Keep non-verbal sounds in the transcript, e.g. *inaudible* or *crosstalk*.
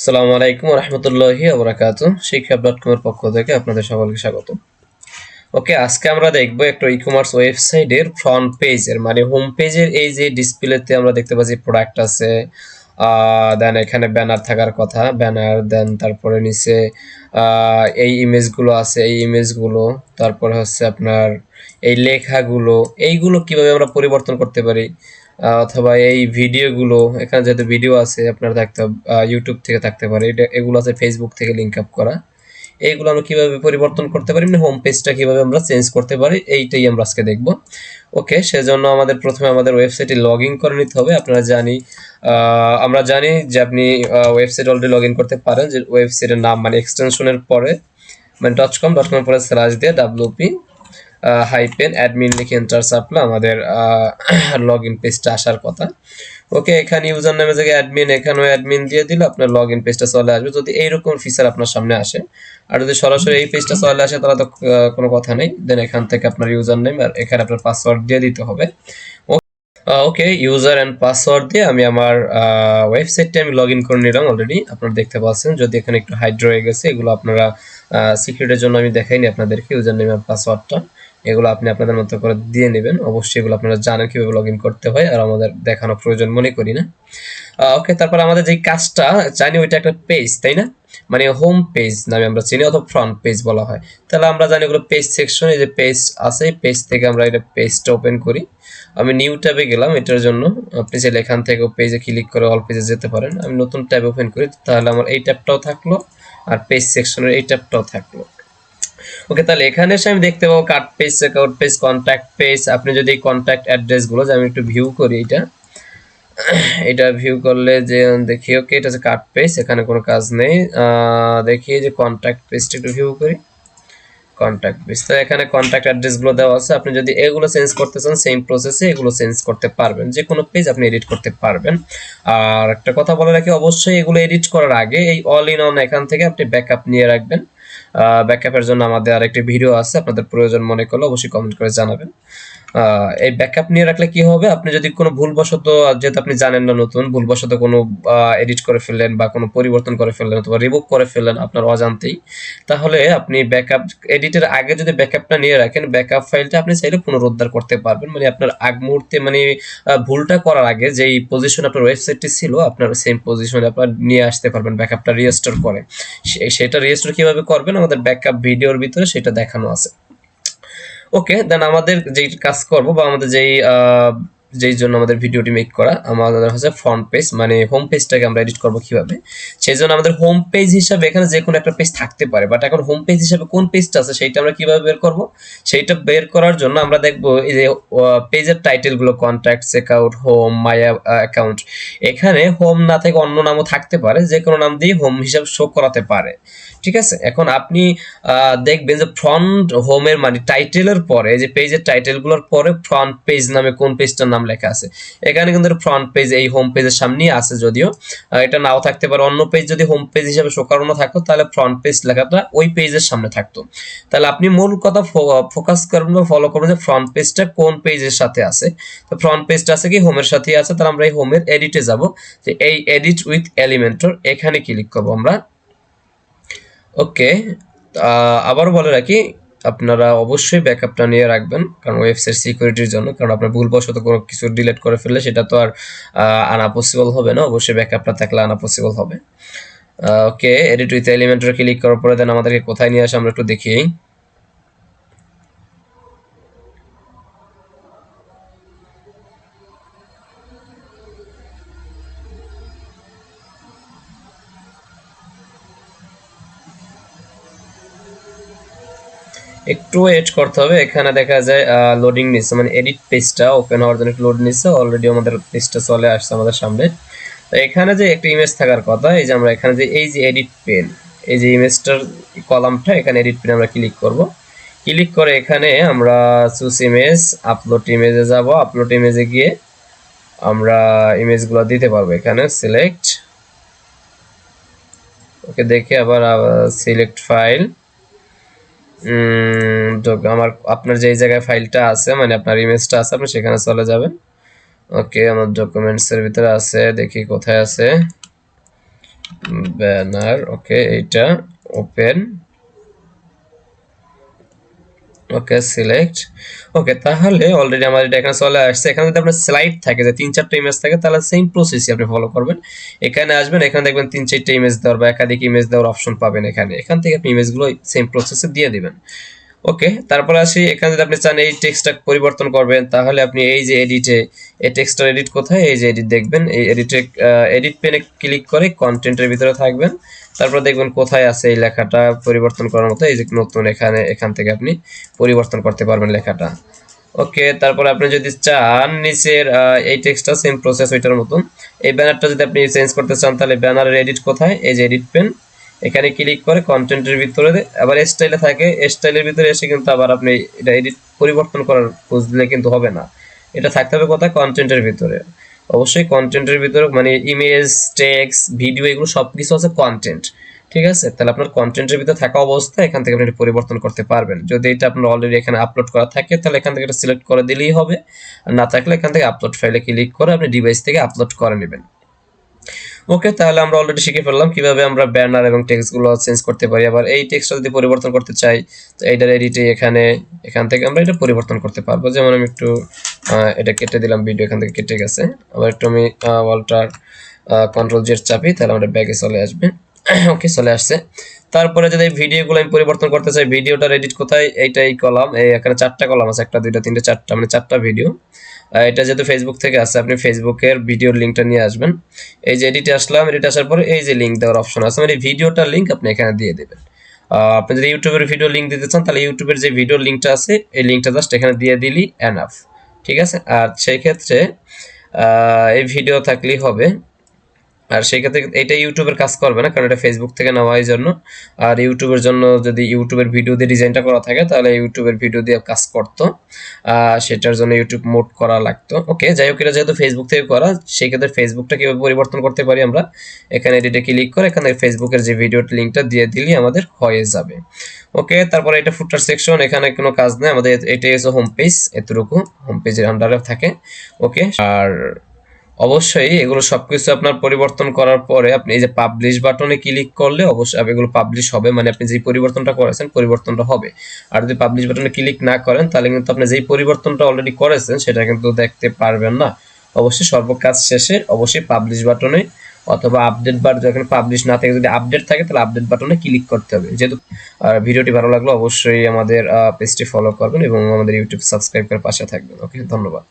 আসসালামু আলাইকুম রহমতুল্লাহি আবরাকাতু শিক্ষা ডট কমের পক্ষ থেকে আপনাদের সকলকে স্বাগত। ওকে, আজকে আমরা দেখব একটা ই কমার্স ওয়েবসাইটের ফ্রন্ট পেজের মানে হোম পেজের এই যে ডিসপ্লেতে আমরা দেখতে পাচ্ছি প্রোডাক্ট আছে দেন এখানে ব্যানার থাকার কথা ব্যানার দেন তারপরে নিচে এই ইমেজগুলো আছে, এই ইমেজগুলো তারপরে হচ্ছে আপনার এই লেখাগুলো, এইগুলো কীভাবে আমরা পরিবর্তন করতে পারি অথবা এই ভিডিওগুলো, এখানে যেহেতু ভিডিও আছে, আপনার থাকতে ইউটিউব থেকে থাকতে পারে। এটা, এগুলো আছে ফেসবুক থেকে লিঙ্ক আপ করা। এইগুলো আমরা কীভাবে পরিবর্তন করতে পারি মানে হোম পেজটা কীভাবে আমরা চেঞ্জ করতে পারি, এইটাই আমরা আজকে দেখব। ওকে সেজন্য আমাদের প্রথমে আমাদের ওয়েবসাইটে লগ ইন করে নিতে হবে। আপনারা জানি আমরা জানি যে আপনি ওয়েবসাইট অলরেডি লগ ইন করতে পারেন। যে ওয়েবসাইটের নাম মানে এক্সটেনশনের পরে মানে ডট কম ডট কম পরে স্ল্যাশ দিয়ে ডাব্লিউপি হাইপেন অ্যাডমিন লিখে এন্টার চাপলে আমাদের লগ ইন পেজটা আসার কথা। ওকে এখানে ইউজার নামে জায়গায় অ্যাডমিন এখানেও অ্যাডমিন দিয়ে দিলে আপনার লগ ইন পেজটা চলে আসবে। যদি এইরকম ফিচার আপনার সামনে আসে, আর যদি সরাসরি এই পেজটা চলে আসে, তাহলে তো কোনো কথা নেই। দেন এখান থেকে আপনার ইউজার নেম আর এখানে আপনার পাসওয়ার্ড দিয়ে দিতে হবে। ওকে ইউজার অ্যান্ড পাসওয়ার্ড দিয়ে আমি আমার ওয়েবসাইটটা আমি লগ ইন করে নিলাম অলরেডি আপনারা দেখতে পাচ্ছেন, যদি এখানে একটু হাইড রয়ে গেছে, এগুলো আপনারা সিক্রেটের জন্য আমি দেখাইনি আপনাদেরকে ইউজার নেম আর পাসওয়ার্ডটা এগুলো আপনি আপনাদের মতো করে দিয়ে নেবেন। অবশ্যই এগুলো আপনারা জানেন কীভাবে লগ ইন করতে হয় আর আমাদের দেখানো প্রয়োজন মনে করি না। ওকে তারপর আমাদের যে কাজটা, জানি ওইটা একটা পেজ তাই না? মানে হোম পেজ নামে আমরা চিনি অথবা ফ্রন্ট পেজ বলা হয়। তাহলে আমরা জানি ওগুলো পেজ সেকশন এই যে পেজ আছে, এই পেজ থেকে আমরা এটা পেজটা ওপেন করি। আমি নিউ ট্যাবে গেলাম এটার জন্য। আপনি চাইলে এখান থেকে পেজে ক্লিক করে অল পেজে যেতে পারেন। আমি নতুন ট্যাব ওপেন করি, তাহলে আমার এই ট্যাবটাও থাকল আর পেজ সেকশনের এই ট্যাবটাও থাকল। ওকে তাহলে এখানে এসে আমি দেখতে পাবো cart page checkout page contact page আপনি যদি কন্ট্যাক্ট অ্যাড্রেসগুলো যে আমি একটু ভিউ করি এটা এটা ভিউ করলে যে, দেখি ওকে এটা হচ্ছে কার্ড পেজ এখানে কোনো কাজ নেই। দেখি যে কন্ট্যাক্ট পেজটা একটু ভিউ করি। কন্ট্যাক্ট পেজ তো এখানে কন্ট্যাক্ট অ্যাড্রেসগুলো দেওয়া আছে। আপনি যদি এগুলো চেঞ্জ করতে চান সেম প্রসেসে এগুলো চেঞ্জ করতে পারবেন। যে কোনো পেজ আপনি এডিট করতে পারবেন। আর একটা কথা বলে রাখি, অবশ্যই এগুলো এডিট করার আগে এই অল ইন অন এখান থেকে আপনি ব্যাকআপ নিয়ে রাখবেন। ব্যাকআপের জন্য আমাদের আরেকটি ভিডিও আছে আপনাদের প্রয়োজন মনে করলে অবশ্যই কমেন্ট করে জানাবেন। এই ব্যাকআপ নিয়ে রাখলে কি হবে? আপনি যদি কোনো ভুলবশত যেহেতু আপনি জানেন না নতুন, ভুলবশত কোনো এডিট করে ফেললেন বা কোনো পরিবর্তন করে ফেললেন অথবা রিমুভ করে ফেললেন আপনার অজান্তেই, তাহলে আপনি ব্যাকআপ এডিটের আগে যদি ব্যাকআপটা নিয়ে রাখেন ব্যাকআপ ফাইলটা আপনি চাইলে পুনরুদ্ধার করতে পারবেন। মানে আপনার আগ মুহূর্তে মানে ভুলটা করার আগে যেই পজিশন আপনার ওয়েবসাইটটি ছিল, আপনার সেম পজিশনে আপনার নিয়ে আসতে পারবেন ব্যাকআপটা রিস্টোর করে। সেটা রিস্টোর কীভাবে করবেন? আমাদের ব্যাকআপ ভিডিওর ভিতরে সেটা দেখানো আছে। ওকে দেন আমাদের যেই কাজ করব বা আমাদের যেই যেই জন্য আমাদের ভিডিওটি মেক করা আমাদের হচ্ছে ফ্রন্ট পেজ মানে হোম পেজটাকে আমরা এডিট করব কীভাবে? সেই জন্য আমাদের হোম পেজ হিসাবে এখানে যে কোনো একটা পেজ থাকতে পারে বাট এখন হোম পেজ হিসাবে কোন পেজটা আছে সেইটা আমরা কীভাবে বের করব? সেইটা বের করার জন্য আমরা দেখব এই যে পেজের টাইটেলগুলো contact checkout home my account এখানে হোম না থেকে অন্য নামও থাকতে পারে, যে কোনো নাম দিয়ে হোম হিসাবে শো করাতে পারে, ঠিক আছে? এখন আপনি দেখবেন যে ফ্রন্ট হোমের মানে টাইটেলের পরে যে পেজের টাইটেলগুলোর পরে ফ্রন্ট পেজ নামে কোন পেজটার নাম লেখা আছে। এখানে কিন্তু ফ্রন্ট পেজ এই হোম পেজের সামনেই আছে যদিও। এটা নাও থাকতে পারে। অন্য পেজ যদি হোম পেজ হিসেবে শো করানো থাকতো, তাহলে ফ্রন্ট পেজ লেখাটা ওই পেজের সামনে থাকতো। তাহলে আপনি মূল কথা ফোকাস করবেন বা ফলো করবেন যে ফ্রন্ট পেজটা কোন পেজের সাথে আছে। তো ফ্রন্ট পেজটা আছে কি? হোমের সাথেই আছে। তাহলে আমরা এই হোমের এডিটে যাব। যে এই এডিট উইথ এলিমেন্টর এখানে ক্লিক করব আমরা। ওকে আবারও বলে রাখি আপনারা অবশ্যই ব্যাকআপটা নিয়ে রাখবেন কারণ ওয়েবসাইট সিকিউরিটির জন্য, কারণ আপনার ভুলবশত কোনো কিছু ডিলিট করে ফেললে সেটা তো আর আনা পসিবল হবে না, অবশ্যই ব্যাকআপটা থাকলে আনা পসিবল হবে ওকে এডিট উইথ এলিমেন্টরে ক্লিক করার পরে দেন আমাদেরকে কোথায় নিয়ে আসে আমরা একটু দেখি। একটু এড করতে হবে। এখানে দেখা যায় লোডিং নিচ্ছে। মানে এডিট পেজটা ওপেন হওয়ার জন্য লোড নিচ্ছে। অলরেডি আমাদের পেজটা চলে আসছে আমাদের সামনে। তো এখানে যে একটা ইমেজ থাকার কথা, এই যে আমরা এখানে যে, এই যে এডিট পেন এই যে ইমেজটার কলামটা এখানে এডিট পেন আমরা ক্লিক করব। ক্লিক করে এখানে আমরা চুজ ইমেজ আপলোড ইমেজে যাব। আপলোড ইমেজে গিয়ে আমরা ইমেজগুলো দিতে পারব এখানে। সিলেক্ট ওকে, দেখে আবার সিলেক্ট ফাইল তো আমার, আপনার যেই জায়গায় ফাইলটা আছে মানে আপনার ইমেজটা আছে, আপনি সেখানে চলে যাবেন। ওকে আমার ডকুমেন্টস এর ভিতরে আছে, দেখি কোথায় আছে। ব্যানার ওকে এইটা ওপেন ওকে সিলেক্ট ওকে তাহলে অলরেডি আমার এটা এখানে চলে আসছে। এখানে যদি আপনার স্লাইড থাকে, যে তিন চারটা ইমেজ থাকে, তাহলে সেম প্রসেসই আপনি ফলো করবেন। এখানে আসবেন, এখানে দেখবেন তিন চারটে ইমেজ দেওয়ার বা একাধিক ইমেজ দেওয়ার অপশন পাবেন এখানে। এখান থেকে আপনি ইমেজগুলো সেম প্রসেসে দিয়ে দিবেন। ওকে তারপর আসি, এখানে যদি আপনি চান এই টেক্সটটা পরিবর্তন করবেন, তাহলে আপনি এই যে এডিটে এই টেক্সটার এডিট কোথায়? এই যে এডিট দেখবেন, এই এডিটে এডিট পেনে ক্লিক করে কন্টেন্টের ভিতরে থাকবেন। তারপর দেখবেন কোথায় আছে এই লেখাটা পরিবর্তন করার মতো, এই যে নতুন এখানে, এখান থেকে আপনি পরিবর্তন করতে পারবেন লেখাটা। ওকে তারপর আপনি যদি চান নিচের এই টেক্সটটা সেম প্রসেস ওইটার মতন। এই ব্যানারটা যদি আপনি চেঞ্জ করতে চান, তাহলে ব্যানারের এডিট কোথায়? এই যে এডিট পেন এখানে ক্লিক করে কন্টেন্টের ভিতরে আবার স্টাইলে থাকে স্টাইলের ভিতরে এসে কিন্তু আবার আপনি এটা এডিট পরিবর্তন করার খোঁজ দিলে কিন্তু হবে না। এটা থাকতে হবে কোথায়? কন্টেন্টের ভিতরে। অবশ্যই কন্টেন্টের ভিতরে মানে ইমেজ টেক্সট ভিডিও এগুলো সব কিছু আছে কন্টেন্ট ঠিক আছে? তাহলে আপনার কন্টেন্টের ভিতরে থাকা অবস্থায় এখান থেকে আপনি এটা পরিবর্তন করতে পারবেন। যদি এটা আপনার অলরেডি এখানে আপলোড করা থাকে, তাহলে এখান থেকে এটা সিলেক্ট করে দিলেই হবে। আর না থাকলে এখান থেকে আপলোড ফাইলে ক্লিক করে আপনি ডিভাইস থেকে আপলোড করে নেবেন। ওকে তাহলে আমরা অলরেডি শিখে ফেললাম কীভাবে আমরা ব্যানার এবং টেক্সটগুলো চেঞ্জ করতে পারি। আবার এই টেক্সটটা যদি পরিবর্তন করতে চাই, তো এইটার এডিটে এখানে, এখান থেকে আমরা এটা পরিবর্তন করতে পারব। যেমন আমি একটু এটা কেটে দিলাম ভিডিও এখান থেকে কেটে গেছে। আবার একটু আমি ওয়ালটার কন্ট্রোল জেড চাপি, তাহলে আমাদের ব্যাগে চলে আসবে। *coughs* ওকে চলে আসছে। তারপরে যদি এই ভিডিওগুলো আমি পরিবর্তন করতে চাই ভিডিওটার এডিট কোথায়? এইটাই কলাম। এই এখানে চারটা কলাম আছে, একটা, দুইটা, তিনটে, চারটা মানে চারটা ভিডিও এটা যেহেতু ফেসবুক থেকে আসছে আপনি ফেসবুকের ভিডিওর লিঙ্কটা নিয়ে আসবেন। এই যে এডিটে আসলাম এডিট আসার পর এই যে লিঙ্ক দেওয়ার অপশন আছে মানে ভিডিওটার লিঙ্ক আপনি এখানে দিয়ে দেবেন। আপনি যদি ইউটিউবের ভিডিও লিঙ্ক দিতে চান, তাহলে ইউটিউবের যে ভিডিও লিঙ্কটা আছে, এই লিঙ্কটা জাস্ট এখানে দিয়ে দিলি অ্যানাফ ঠিক আছে? আর সেই ক্ষেত্রে এই ভিডিও থাকলেই হবে আর সেই ক্ষেত্রে এটা ইউটিউবের কাজ করবে না, কারণ এটা ফেসবুক থেকে নেওয়া এই জন্য। আর ইউটিউবের জন্য যদি ইউটিউবের ভিডিও দিয়ে ডিজাইনটা করা থাকে, তাহলে ইউটিউবের ভিডিও দিয়ে কাজ করতো। সেটার জন্য ইউটিউব মোড করা লাগতো। ওকে, যাই হোক, এটা যেহেতু ফেসবুক থেকে করা, সেই ক্ষেত্রে ফেসবুকটা কীভাবে পরিবর্তন করতে পারি আমরা? এখানে এডিটে ক্লিক করে এখানে ফেসবুকের যে ভিডিওর লিঙ্কটা দিয়ে দিলেই আমাদের হয়ে যাবে। ওকে, তারপরে এটা ফুটার সেকশন এখানে কোনো কাজ নেই। আমাদের এটাই হচ্ছে হোম পেজ এতটুকু হোম পেজের আন্ডারে থাকে। ওকে, আর অবশ্যই এগুলো সবকিছু আপনার পরিবর্তন করার পরে আপনি এই যে পাবলিশ বাটনে ক্লিক করলে অবশ্যই এগুলো পাবলিশ হবে। মানে আপনি যে পরিবর্তনটা করেছেন, পরিবর্তনটা হবে। আর যদি পাবলিশ বাটনে ক্লিক না করেন, তাহলে কিন্তু আপনি যেই পরিবর্তনটা অলরেডি করেছেন, সেটা কিন্তু দেখতে পারবেন না। অবশ্যই সর্বকাজ শেষে অবশ্যই পাবলিশ বাটনে অথবা আপডেট বার যখন পাবলিশ না থাকে, যদি আপডেট থাকে, তাহলে আপডেট বাটনে ক্লিক করতে হবে। যেহেতু ভিডিওটি ভালো লাগল অবশ্যই আমাদের পেজটি ফলো করবেন এবং আমাদের ইউটিউব সাবস্ক্রাইব করে পাশে থাকবেন। ওকে ধন্যবাদ।